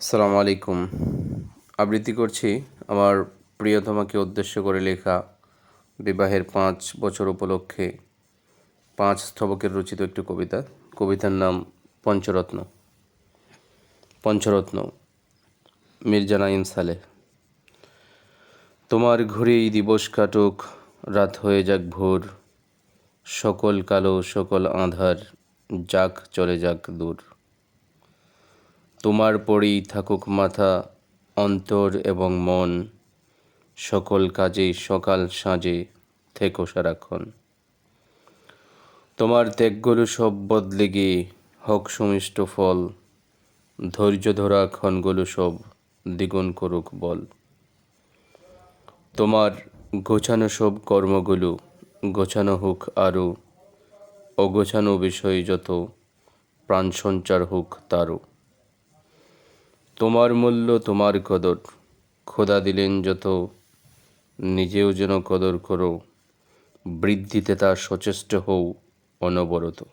আসসালামু আলাইকুম। আবৃত্তি করছি আমার প্রিয়তমাকে উদ্দেশ্য করে লেখা বিবাহের পাঁচ বছর উপলক্ষে পাঁচ স্তবকের রচিত একটি কবিতা। কবিতার নাম পঞ্চরত্ন। পঞ্চরত্ন, মির্জা নাইম সালেহ। তোমার ঘুরেই দিবস কাটুক, রাত হয়ে যাক ভোর। সকল কালো, সকল আঁধার, যাক চলে যাক দূর। তোমার পরেই থাকুক মাথা, অন্তর এবং মন। সকল কাজেই সকাল সাঁজে থেকো সারাক্ষণ। তোমার ত্যাগগুলো সব বদলে গিয়ে হোক সুমিষ্ট ফল। ধৈর্য ধরা ক্ষণগুলো সব দ্বিগুণ করুক বল। তোমার গোছানো সব কর্মগুলো গোছানো হোক আরও। অগোছানো বিষয় যত, প্রাণ সঞ্চার হোক তারও। তোমার মূল্য তোমার কদর। খোদা দিলেন যত, নিজেও যেন কদর করো। বৃদ্ধিতে তা সচেষ্ট হও অনবরত।